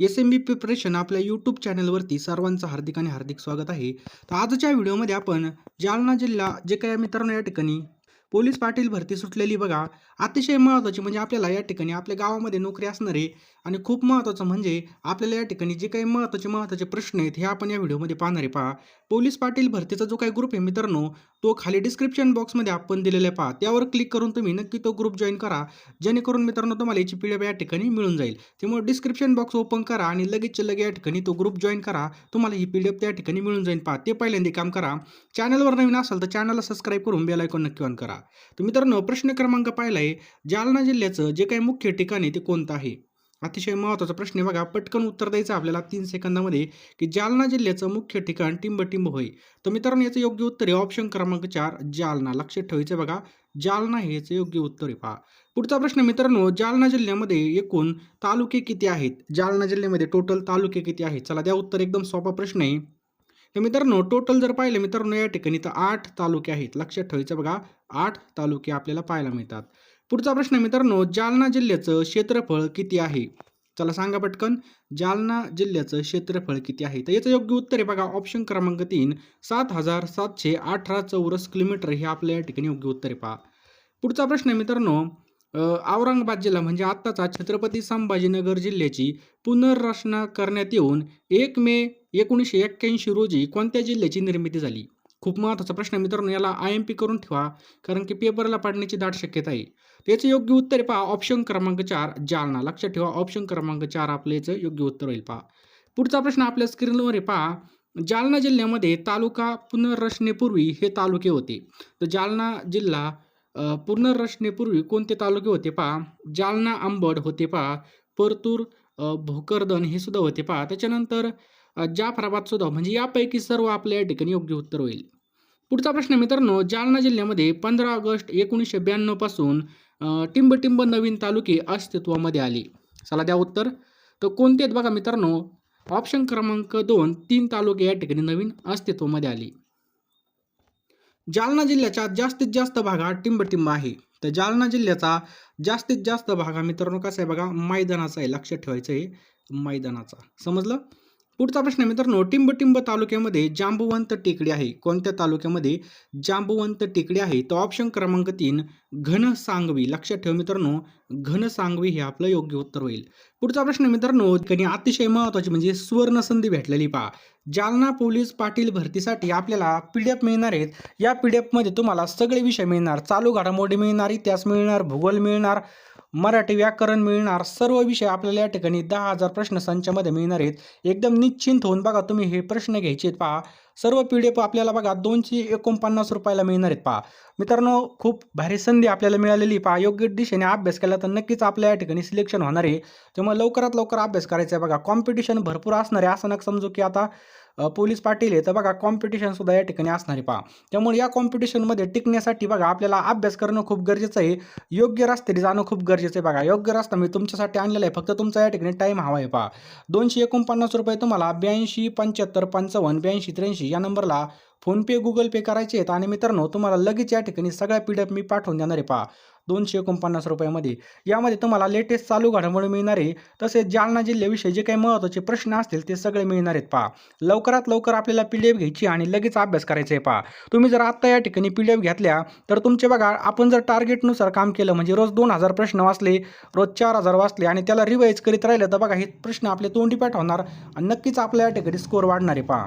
S M B preparation आपल्या YouTube चॅनलवरती सर्वांचं हार्दिक आणि हार्दिक स्वागत आहे. तर आजच्या व्हिडिओमध्ये आपण जालना जिल्हा जे काही मित्रांनो या ठिकाणी पोलीस पाटील भरती सुटलेली बघा. अतिशय महत्त्वाची म्हणजे आपल्याला या ठिकाणी आपल्या गावामध्ये नोकरी असणारे आणि खूप महत्त्वाचं म्हणजे आपल्याला या ठिकाणी जे काही महत्त्वाचे महत्त्वाचे प्रश्न आहेत हे आपण या व्हिडिओमध्ये पाहणारे पहा. पोलीस पाटील भरतीचा जो काही ग्रुप आहे मित्रांनो तो खाली डिस्क्रिप्शन बॉक्समध्ये आपण दिलेला पहा. त्यावर क्लिक करून तुम्ही नक्की तो ग्रुप जॉईन करा. जेणेकरून मित्रांनो तुम्हाला याची पी या ठिकाणी मिळून जाईल. त्यामुळे डिस्क्रिप्शन बॉक्स ओपन करा आणि लगेचच्या लगे या ठिकाणी तो ग्रुप जॉईन करा. तुम्हाला ही पी डी एफ त्या ठिकाणी मिळून जाईल. पहा ते पहिल्यांदा काम करा. चॅनलवर नवीन असाल तर चॅनलला सबस्क्राईब करून बेल आयकॉन नक्की ऑन करा. तर मित्रांनो प्रश्न क्रमांक पाहिला आहे. जालना जिल्ह्याचं जे काही मुख्य ठिकाण आहे ते कोणतं आहे? अतिशय महत्त्वाचा प्रश्न बघा पटकन उत्तर द्यायचं आपल्याला तीन सेकंदामध्ये की जालना जिल्ह्याचं मुख्य ठिकाण टिंबटिंब होय. तर मित्रांनो याचं योग्य उत्तर आहे ऑप्शन क्रमांक चार जालना. लक्षात ठेवायचं बघा जालना हे याचं योग्य उत्तर आहे. पहा. पुढचा प्रश्न मित्रांनो जालना जिल्ह्यामध्ये एकूण तालुके किती आहेत? जालना जिल्ह्यामध्ये टोटल तालुके किती आहेत? चला द्या उत्तर एकदम सोपा प्रश्न आहे. तर मित्रांनो टोटल जर पाहिलं मित्रांनो या ठिकाणी तर आठ तालुके आहेत. लक्षात ठेवायचं बघा आठ तालुके आपल्याला पाहायला मिळतात. पुढचा प्रश्न मित्रांनो जालना जिल्ह्याचं क्षेत्रफळ किती आहे? चला सांगा पटकन जालना जिल्ह्याचं क्षेत्रफळ किती आहे? तर याचं योग्य उत्तर आहे बघा ऑप्शन क्रमांक तीन सात हजार सातशे अठरा चौरस किलोमीटर हे आपल्या या ठिकाणी योग्य उत्तर आहे पहा. पुढचा प्रश्न आहे मित्रांनो औरंगाबाद जिल्हा म्हणजे आत्ताचा छत्रपती संभाजीनगर जिल्ह्याची पुनर्रचना करण्यात येऊन एक मे एकोणीसशे एक्क्याऐंशी रोजी कोणत्या जिल्ह्याची निर्मिती झाली? खूप महत्त्वाचा प्रश्न आहे. मित्रांनो याला आय एम पी करून ठेवा कारण की पेपरला पाडण्याची दाट शक्यता आहे. त्याचं योग्य उत्तर आहे पहा. ऑप्शन क्रमांक चार जालना. लक्षात ठेवा ऑप्शन क्रमांक चार आपलं याचं योग्य उत्तर होईल पहा. पुढचा प्रश्न आपल्या स्क्रीनवर आहे पहा. जालना जिल्ह्यामध्ये तालुका पुनर्रचनेपूर्वी हे तालुके होते. तर जालना जिल्हा पुनर्रचनेपूर्वी कोणते तालुके होते पहा? जालना आंबड होते पहा. परतूर भोकरदन हे सुद्धा होते पहा. त्याच्यानंतर अ, जाफराबाद सुद्धा म्हणजे यापैकी सर्व आपल्या या ठिकाणी योग्य उत्तर होईल. पुढचा प्रश्न मित्रांनो जालना जिल्ह्यामध्ये पंधरा ऑगस्ट एकोणीसशे ब्याण्णवपासून टिंबटिंब नवीन तालुके अस्तित्वामध्ये आले. चला द्या उत्तर. तर कोणते आहेत बघा मित्रांनो ऑप्शन क्रमांक दोन तीन तालुके या ठिकाणी नवीन अस्तित्वामध्ये आले. जालना जिल्ह्याच्या जास्तीत जास्त भागात टिंबटिंब आहे. तर जालना जिल्ह्याचा जास्तीत जास्त भाग हा मित्रांनो कसा आहे बघा मैदानाचा आहे. लक्षात ठेवायचं आहे मैदानाचा. समजलं? पुढचा प्रश्न आहे मित्रांनो टिंबटिंब तालुक्यामध्ये जांबुवंत टेकडी आहे. कोणत्या तालुक्यामध्ये जांबुवंत टेकडी आहे? तर ऑप्शन क्रमांक तीन घन सांगवी. लक्षात ठेव मित्रांनो घन सांगवी हे आपलं योग्य उत्तर होईल. पुढचा प्रश्न आहे मित्रांनो ठिकाणी अतिशय महत्त्वाची म्हणजे सुवर्ण संधी भेटलेली पहा. जालना पोलीस पाटील भरतीसाठी आपल्याला पी डी एफ मिळणार आहेत. या पी डी एफमध्ये तुम्हाला सगळे विषय मिळणार. चालू घडामोडी मिळणार इतिहास मिळणार भूगोल मिळणार मराठी व्याकरण मिळणार. सर्व विषय आपल्याला या ठिकाणी दहा हजार प्रश्न संचामध्ये मिळणार आहेत. एकदम निश्चिंत होऊन बघा तुम्ही हे प्रश्न घ्यायचे आहेत पहा. सर्व पी डी एफ आपल्याला बघा दोनशे एकोणपन्नास रुपयाला मिळणार आहेत पहा. मित्रांनो खूप भारी संधी आपल्याला मिळालेली पहा. योग्य दिशेने अभ्यास केला तर नक्कीच आपल्या या ठिकाणी सिलेक्शन होणार आहे. त्यामुळे लवकरात लवकर अभ्यास करायचा आहे बघा. कॉम्पिटिशन भरपूर असणार आहे. असं नका समजू की आता पोलीस पाटील आहे तर बघा कॉम्पिटिशनसुद्धा या ठिकाणी असणार आहे पहा. त्यामुळे या कॉम्पिटिशनमध्ये टिकण्यासाठी बघा आपल्याला अभ्यास करणं खूप गरजेचं आहे. योग्य रस्त्याने जाणं खूप गरजेचं आहे बघा. योग्य रस्ता मी तुमच्यासाठी आणलेला आहे. फक्त तुमचा या ठिकाणी टाईम हवा आहे पहा. दोनशे एकोणपन्नास रुपये तुम्हाला ब्याऐंशी पंच्याहत्तर पंचावन्न ब्याऐंशी त्र्याऐंशी या नंबरला फोनपे गुगल पे करायचे आहेत. आणि मित्रांनो तुम्हाला लगेच या ठिकाणी सगळ्या पी डी एफ मी पाठवून देणार आहे. पहा दोनशे एकोणपन्नास रुपयामध्ये. यामध्ये तुम्हाला लेटेस्ट चालू घडामोडी मिळणार आहे. तसेच जालना जिल्ह्याविषयी जे काही महत्त्वाचे प्रश्न असतील ते सगळे मिळणार आहेत. पहा लवकरात लवकर आपल्याला पी डी एफ घ्यायची आणि लगेच अभ्यास करायचा आहे. पहा तुम्ही जर आत्ता या ठिकाणी पी डी एफ घेतल्या तर तुमचे बघा आपण जर टार्गेटनुसार काम केलं म्हणजे रोज दोन हजार प्रश्न वाचले रोज चार हजार वाचले आणि त्याला रिवाईज करीत राहिलं तर बघा हे प्रश्न आपले तोंडी पाठ होणार आणि नक्कीच आपल्या या ठिकाणी स्कोअर वाढणार आहे. पहा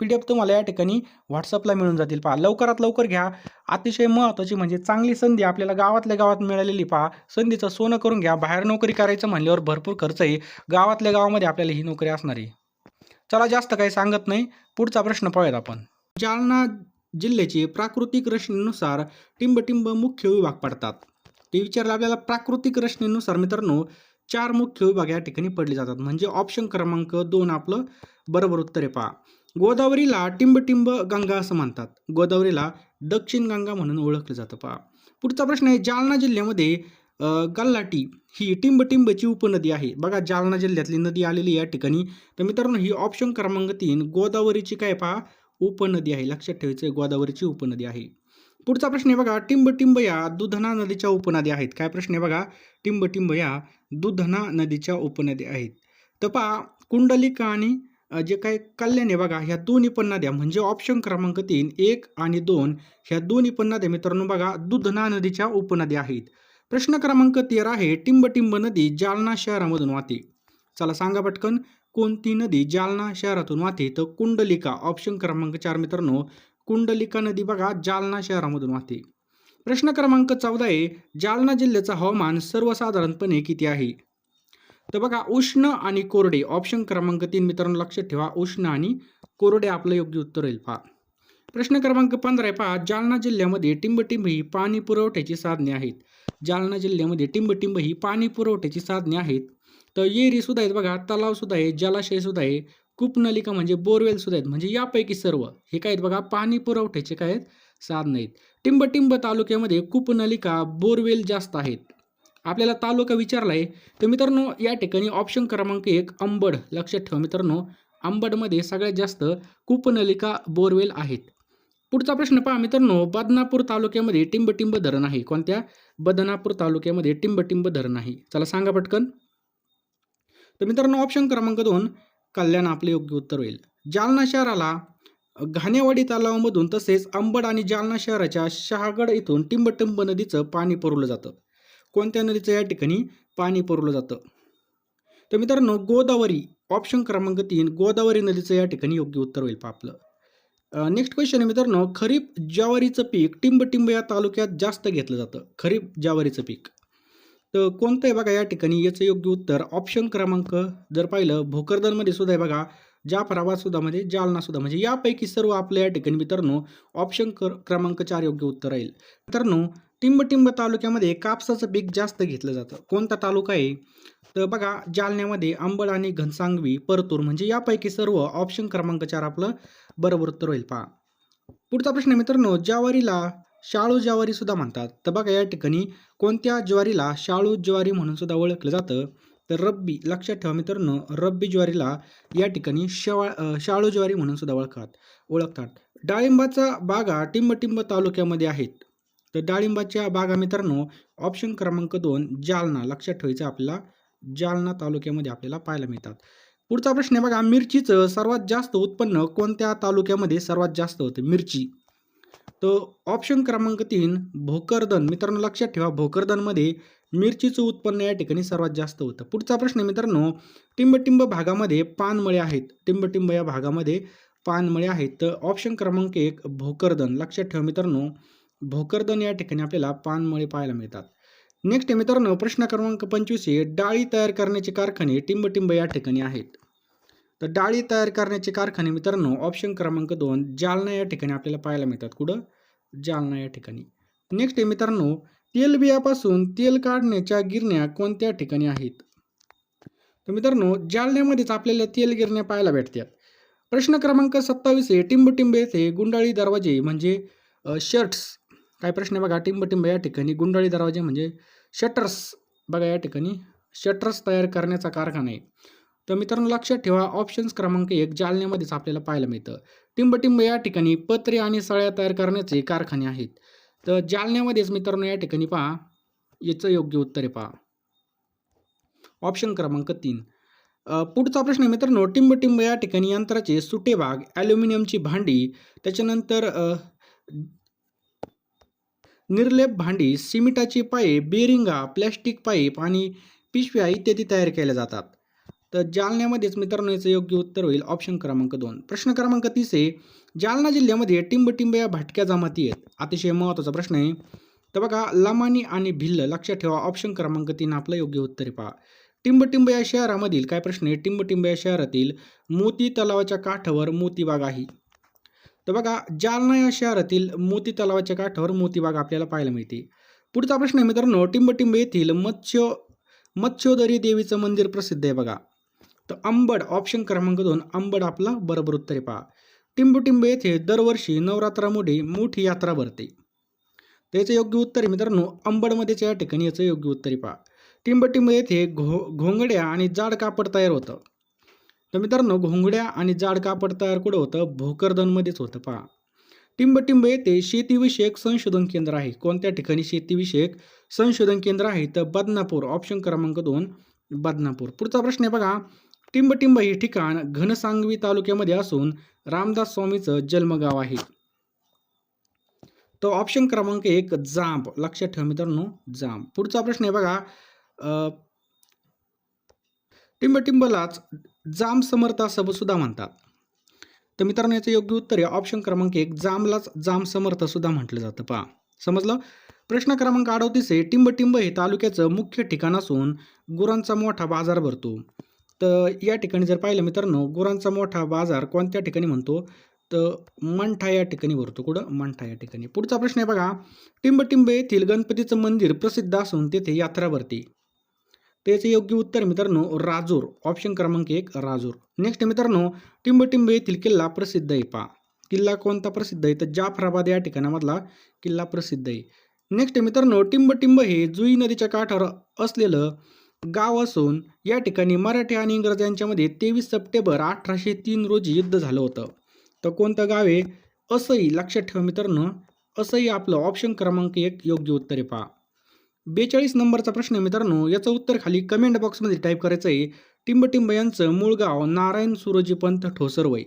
पी डी एफ तुम्हाला या ठिकाणी व्हॉट्सअपला मिळून जातील. पहा लवकरात लवकर घ्या. अतिशय महत्त्वाची म्हणजे चांगली संधी आपल्याला गावातल्या गावात मिळालेली पहा. संधीचं सोनं करून घ्या. बाहेर नोकरी करायचं म्हणल्यावर भरपूर खर्च आहे गावातल्या गावामध्ये आपल्याला ही नोकरी असणार. आहे चला जास्त काही सांगत नाही. पुढचा प्रश्न पाहूयात आपण. जालना जिल्ह्याचे प्राकृतिक रचनेनुसार टिंबटिंब मुख्य विभाग पडतात. ते विचारलं आपल्याला प्राकृतिक रचनेनुसार मित्रांनो चार मुख्य विभाग या ठिकाणी पडले जातात. म्हणजे ऑप्शन क्रमांक दोन आपलं बरोबर उत्तर आहे पहा. गोदावरीला टिंबटिंब गंगा असं म्हणतात. गोदावरीला दक्षिण गंगा म्हणून ओळखलं जातं पहा. पुढचा प्रश्न आहे जालना जिल्ह्यामध्ये गल्लाटी ही टिंबटिंबची उपनदी आहे. बघा जालना जिल्ह्यातली नदी आलेली या ठिकाणी. तर मित्रांनो ही ऑप्शन क्रमांक तीन गोदावरीची काय पहा? उपनदी आहे. लक्षात ठेवायचं गोदावरीची उपनदी आहे. पुढचा प्रश्न आहे बघा टिंबटिंब या दुधना नदीच्या उपनद्या आहेत. काय प्रश्न आहे बघा? टिंबटिंब या दुधना नदीच्या उपनद्या आहेत. तर पहा कुंडलिका आणि जे काही कल्याण आहे बघा ह्या दोन्ही पण नद्या म्हणजे ऑप्शन क्रमांक तीन एक आणि दोन ह्या दोन्ही पण नद्या मित्रांनो बघा दुधना नदीच्या उपनद्या आहेत. प्रश्न क्रमांक तेरा आहे टिंबटिंब नदी जालना शहरामधून वाहते. चला सांगा पटकन कोणती नदी जालना शहरातून वाहते? तर कुंडलिका ऑप्शन क्रमांक चार मित्रांनो कुंडलिका नदी बघा जालना शहरामधून वाहते. प्रश्न क्रमांक चौदा आहे जालना जिल्ह्याचं हवामान सर्वसाधारणपणे किती आहे? तर बघा उष्ण आणि कोरडे ऑप्शन क्रमांक तीन मित्रांनो लक्षात ठेवा. उष्ण आणि कोरडे आपलं योग्य उत्तर होईल पहा. प्रश्न क्रमांक पंधरा आहे. पहा जालना जिल्ह्यामध्ये टिंबटिंब ही पाणी पुरवठ्याची साधने आहेत. जालना जिल्ह्यामध्ये टिंबटिंब ही पाणी पुरवठ्याची साधने आहेत. तर येरी सुद्धा आहेत बघा तलाव सुद्धा आहे जलाशय सुद्धा आहे कूपनलिका म्हणजे बोरवेल सुद्धा आहेत. म्हणजे यापैकी सर्व हे काय आहेत बघा पाणी पुरवठ्याचे काय आहेत साधनं आहेत. टिंबटिंब तालुक्यामध्ये कूपनलिका बोरवेल जास्त आहेत. आपल्याला तालुका विचारला आहे तर मित्रांनो या ठिकाणी ऑप्शन क्रमांक एक अंबड. लक्षात ठेवा मित्रांनो अंबडमध्ये सगळ्यात जास्त कूपनलिका बोरवेल आहेत. पुढचा प्रश्न पहा मित्रांनो बदनापूर तालुक्यामध्ये टिंबटिंब धरण आहे. कोणत्या? बदनापूर तालुक्यामध्ये टिंबटिंब धरण आहे. चला सांगा पटकन. तर मित्रांनो ऑप्शन क्रमांक दोन कल्याण आपले योग्य उत्तर होईल. जालना शहराला घाणेवाडी तलावामधून तसेच अंबड आणि जालना शहराच्या शहागड इथून टिंबटिंब नदीचं पाणी पुरवलं जातं. कोणत्या नदीचं या ठिकाणी पाणी पुरवलं जातं? तर मित्रांनो गोदावरी ऑप्शन क्रमांक तीन गोदावरी नदीचं या ठिकाणी योग्य उत्तर होईल आपलं. नेक्स्ट क्वेश्चन आहे मित्रांनो खरीप ज्वारीचं पीक टिंबटिंब या तालुक्यात जास्त घेतलं जातं. खरीप ज्वारीचं पीक. तर कोणतं आहे बघा या ठिकाणी याचं योग्य उत्तर? ऑप्शन क्रमांक जर पाहिलं भोकरदनमध्ये सुद्धा आहे बघा जाफराबाद सुद्धा म्हणजे जालना सुद्धा म्हणजे यापैकी सर्व आपल्या या ठिकाणी मित्रांनो ऑप्शन क्रमांक चार योग्य उत्तर राहील. मित्रांनो टिंबटिंब तालुक्यामध्ये कापसाचं पीक जास्त घेतलं जातं. कोणता तालुका आहे? तर बघा जालन्यामध्ये आंबड आणि घनसांगवी परतूर म्हणजे यापैकी सर्व ऑप्शन क्रमांक चार आपलं बरोबर उत्तर होईल. पहा. पुढचा प्रश्न आहे मित्रांनो ज्वारीला शाळू ज्वारी सुद्धा म्हणतात. तर बघा या ठिकाणी कोणत्या ज्वारीला शाळू ज्वारी म्हणून सुद्धा ओळखलं जातं? तर रब्बी लक्षात ठेवा मित्रांनो रब्बी ज्वारीला या ठिकाणी शवा शाळू ज्वारी म्हणून सुद्धा ओळखतात. ओळखतात. डाळिंबाचा बागा टिंबटिंब तालुक्यामध्ये आहेत. तर डाळिंबाच्या बागा मित्रांनो ऑप्शन क्रमांक दोन जालना. लक्षात ठेवायचं आपल्याला. जालना तालुक्यामध्ये आपल्याला पाहायला मिळतात. पुढचा प्रश्न आहे बघा मिरचीचं सर्वात जास्त उत्पन्न कोणत्या तालुक्यामध्ये सर्वात जास्त होतं? मिरची. तर ऑप्शन क्रमांक तीन भोकरदन. मित्रांनो लक्षात ठेवा भोकरदनमध्ये मिरचीचं उत्पन्न या ठिकाणी सर्वात जास्त होतं. पुढचा प्रश्न आहे मित्रांनो टिंबटिंब भागामध्ये पानमळे आहेत. टिंबटिंब या भागामध्ये पानमळे आहेत. तर ऑप्शन क्रमांक एक भोकरदन. लक्षात ठेवा मित्रांनो भोकरदन या ठिकाणी आपल्याला पानमळे पाहायला मिळतात. नेक्स्ट आहे मित्रांनो प्रश्न क्रमांक पंचवीस आहे डाळी तयार करण्याचे कारखाने टिंबटिंब या ठिकाणी आहेत. तर डाळी तयार करण्याचे कारखाने मित्रांनो ऑप्शन क्रमांक दोन जालना या ठिकाणी आपल्याला पाहायला मिळतात. कुठं? जालना या ठिकाणी. नेक्स्ट आहे मित्रांनो तेलबियापासून तेल काढण्याच्या गिरण्या कोणत्या ठिकाणी आहेत? तर मित्रांनो जालन्यामध्येच आपल्याला तेल गिरण्या पाहायला भेटतात. प्रश्न क्रमांक सत्तावीस आहे टिंबटिंब येथे गुंडाळी दरवाजे म्हणजे शर्ट्स काय प्रश्न बघा. टिंबटिंब या ठिकाणी गुंडाळी दरवाजे म्हणजे शटर्स बघा या ठिकाणी. शटर्स तयार करण्याचा कारखाना आहे. तर मित्रांनो लक्षात ठेवा ऑप्शन्स क्रमांक एक जालन्यामध्येच आपल्याला पाहायला मिळतं. टिंबटिंब या ठिकाणी पत्रे आणि सळ्या तयार करण्याचे कारखाने आहेत. तर जालन्यामध्येच मित्रांनो या ठिकाणी पहा. याचं योग्य उत्तर आहे पहा. ऑप्शन क्रमांक तीन. पुढचा प्रश्न आहे मित्रांनो टिंबटिंब या ठिकाणी यंत्राचे सुटे भाग ॲल्युमिनियमची भांडी त्याच्यानंतर निर्लेप भांडी सिमिटाची पाईप बेरिंगा प्लॅस्टिक पाईप आणि पिशव्या इत्यादी तयार केल्या जातात. तर जालन्यामध्येच मित्रांनो याचं योग्य उत्तर होईल ऑप्शन क्रमांक दोन. प्रश्न क्रमांक तीस आहे जालना जिल्ह्यामध्ये टिंबटिंब या भटक्या जमाती आहेत. अतिशय महत्त्वाचा प्रश्न आहे. तर बघा लमानी आणि भिल्ल लक्षात ठेवा ऑप्शन क्रमांक तीन आपलं योग्य उत्तर आहे पहा. टिंबटिंब या शहरामधील काय प्रश्न आहे? टिंबटिंब या शहरातील मोती तलावाच्या काठावर मोतीबाग आहे. तर बघा जालना या शहरातील मोती तलावाच्या काठावर मोतीबाग आपल्याला पाहायला मिळते. पुढचा प्रश्न आहे मित्रांनो टिंबटिंब येथील मत्स्य मत्स्योदरी देवीचं मंदिर प्रसिद्ध आहे बघा. तर अंबड ऑप्शन क्रमांक दोन अंबड आपला बरोबर उत्तर आहे पहा. टिंबटिंब येथे दरवर्षी नवरात्रामुळे मोठी यात्रा भरते. त्याचं योग्य उत्तर आहे मित्रांनो अंबडमध्येच या ठिकाणी याचं योग्य उत्तर आहे पहा. टिंबटिंब येथे घो घोंगड्या आणि जाड कापड तयार होतं. तर मित्रांनो घोंगड्या आणि जाड कापड तयार कुठं होतं? भोकरदनमध्येच होतं पहा. टिंबटिंब येथे शेतीविषयक संशोधन केंद्र आहे. कोणत्या ठिकाणी शेतीविषयक संशोधन केंद्र आहे? तर बदनापूर ऑप्शन क्रमांक दोन बदनापूर. पुढचा प्रश्न आहे बघा. टिंबटिंब हे ठिकाण घनसांगवी तालुक्यामध्ये असून रामदास स्वामीचं जन्मगाव आहे. तो ऑप्शन क्रमांक एक जांब. लक्षात ठेवा मित्रांनो जांब. पुढचा प्रश्न आहे बघा. टिंबटिंबलाच जांब समर्थ असं सुद्धा म्हणतात. तर मित्रांनो याचं योग्य उत्तर आहे. ऑप्शन क्रमांक एक जांबलाच जांब समर्थ सुद्धा म्हटलं जातं. पहा समजलं? प्रश्न क्रमांक अडवतीस आहे. टिंबटिंब हे तालुक्याचं मुख्य ठिकाण असून गुरांचा मोठा बाजार भरतो. तर या ठिकाणी जर पाहिलं मित्रांनो गुरांचा मोठा बाजार कोणत्या ठिकाणी म्हणतो? तर मंठा या ठिकाणी भरतो. कुठं? मंठा या ठिकाणी. पुढचा प्रश्न आहे बघा. टिंबटिंब येथील गणपतीचं मंदिर प्रसिद्ध असून तेथे यात्रा भरते. त्याचे योग्य उत्तर मित्रांनो राजूर. ऑप्शन क्रमांक एक राजूर. नेक्स्ट मित्रांनो टिंबटिंब येथील किल्ला प्रसिद्ध आहे. पा किल्ला कोणता प्रसिद्ध आहे? तर जाफराबाद या ठिकाणामधला किल्ला प्रसिद्ध आहे. नेक्स्ट मित्रांनो टिंबटिंब हे जुई नदीच्या काठावर असलेलं गाव असून या ठिकाणी मराठी आणि इंग्रज यांच्यामध्ये तेवीस सप्टेंबर अठराशे तीन रोजी युद्ध झालं होतं. तर कोणतं गाव आहे? असंही लक्षात ठेवा मित्रांनो असंही आपलं ऑप्शन क्रमांक एक योग्य उत्तर आहे. पहा. बेचाळीस नंबरचा प्रश्न मित्रांनो. याचं उत्तर खाली कमेंट बॉक्समध्ये टाईप करायचं आहे. टिंबटिंब यांचं मूळ गाव नारायण सुरोजी ठोसर ठोसरवय.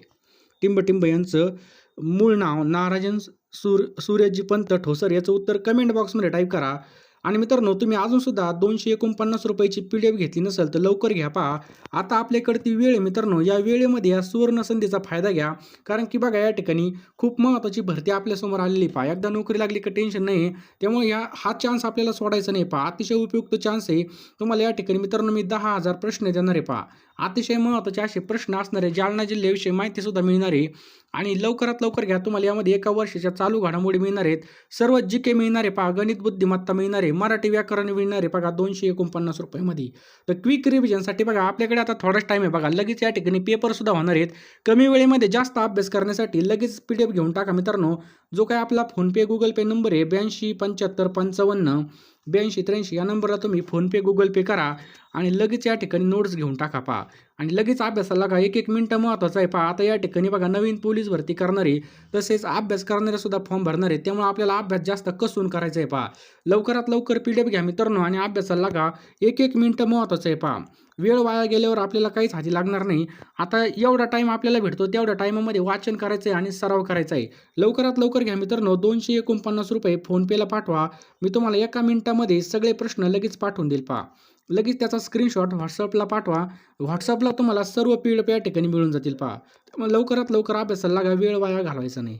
टिंबटिंब यांचं मूळ नाव नारायण सूर सूर्यजीपंत ठोसर याचं उत्तर कमेंट बॉक्समध्ये टाईप करा. आणि मित्रांनो तुम्ही अजूनसुद्धा दोनशे एकोणपन्नास रुपयाची पी डी एफ घेतली नसेल तर लवकर घ्या पहा. आता आपल्याकडे ती वेळ आहे मित्रांनो या वेळेमध्ये या सुवर्ण संधीचा फायदा घ्या. कारण की बघा या ठिकाणी खूप महत्त्वाची भरती आपल्यासमोर आलेली पहा. एकदा नोकरी लागली का टेन्शन नाही. त्यामुळे या हा चान्स आपल्याला सोडायचा नाही पहा. अतिशय उपयुक्त चान्स आहे. तुम्हाला या ठिकाणी मित्रांनो मी दहा हजार प्रश्न देणार आहे पहा. अतिशय महत्त्वाचे असे प्रश्न असणारे जालना जिल्ह्याविषयी माहितीसुद्धा मिळणार आहे. आणि लवकरात लवकर घ्या. तुम्हाला यामध्ये एका वर्षाच्या चालू घडामोडी मिळणार आहेत. सर्व जी के मिळणार आहे पहा गणित बुद्धिमत्ता मिळणारे मराठी व्याकरण मिळणारे बघा दोनशे एकोणपन्नास रुपयामध्ये. तर क्विक रिव्हिजनसाठी बघा आपल्याकडे आता थोडाच टाईम आहे बघा. लगेच या ठिकाणी पेपरसुद्धा होणार आहेत. कमी वेळेमध्ये जास्त अभ्यास करण्यासाठी लगेच पी डी एफ घेऊन टाका मित्रांनो. जो काय आपला फोनपे गुगल पे नंबर आहे ब्याऐंशी पंच्याहत्तर पंचावन्न ब्याऐंशी त्र्याऐंशी या नंबरला तुम्ही फोनपे गुगल पे करा. आणि लगेच या ठिकाणी नोट्स घेऊन टाका पहा. आणि लगेच अभ्यासाला का एक एक मिनटं महत्त्वाचं आहे पहा. आता या ठिकाणी बघा नवीन पोलीस भरती करणारे तसेच अभ्यास करणारे सुद्धा फॉर्म भरणार. आहे त्यामुळे आपल्याला अभ्यास जास्त कसून करायचा आहे पहा. लवकरात लवकर पी डी एफ घ्या मित्रांनो आणि अभ्यासाला का एक एक मिनटं महत्त्वाचं आहे पहा. वेळ वाया गेल्यावर आपल्याला काहीच हाती लागणार नाही. आता एवढा टाईम आपल्याला भेटतो तेवढ्या टाईमामध्ये वाचन करायचं आहे आणि सराव करायचा आहे लवकरात लवकर घ्या मित्रांनो. दोनशे एकोणपन्नास रुपये फोनपेला पाठवा. मी तुम्हाला एका मिनिटामध्ये सगळे प्रश्न लगेच पाठवून देईल पहा. लगेच त्याचा स्क्रीनशॉट व्हॉट्सअपला पाठवा. व्हॉट्सअपला तुम्हाला सर्व पीड डी या ठिकाणी मिळून जातील पहा. त्यामुळे लवकरात लवकर अभ्यासाला लागा वेळ वाया घालवायचा नाही.